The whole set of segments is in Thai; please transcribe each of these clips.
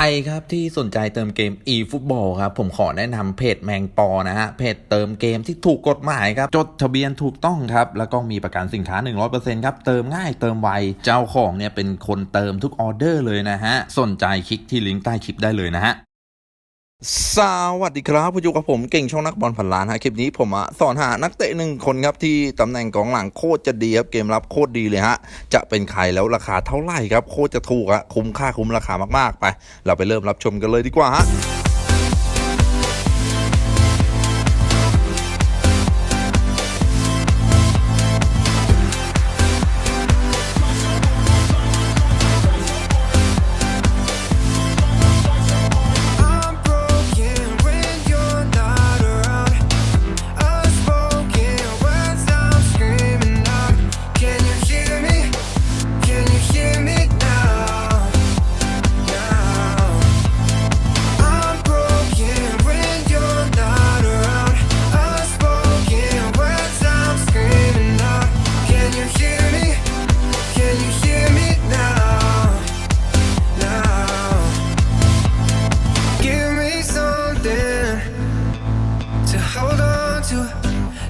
รครับที่สนใจเติมเกม eFootball ครับผมขอแนะนำเพจแมงปอนะฮะเพจเติมเกมที่ถูกกฎหมายครับจดทะเบียนถูกต้องครับแล้วก็มีประกันสินค้า 100%ครับเติมง่ายเติมไวเจ้าของเนี่ยเป็นคนเติมทุกออเดอร์เลยนะฮะสนใจคลิกที่ลิงก์ใต้คลิปได้เลยนะฮะ สวัสดีครับผู้ชมกับผมเก่งช่องนักบอลผันล้านฮะคลิปนี้ผมอะสอนหานักเตะหนึ่งคนครับที่ตำแหน่งกองหลังโคตรจะดีครับเกมรับโคตรดีเลยฮะจะเป็นใครแล้วราคาเท่าไหร่ครับโคตรจะถูกอะคุ้มค่าคุ้มราคามากๆไป เราไปเริ่มรับชมกันเลยดีกว่าฮะ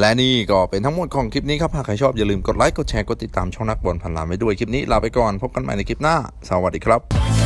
และนี่ก็เป็นทั้งหมดของคลิปนี้ครับหากใครชอบอย่าลืมกดไลค์กดแชร์กดติดตามช่องนักบอลพันล้านไว้ด้วยคลิปนี้ลาไปก่อนพบกันใหม่ในคลิปหน้า สวัสดีครับ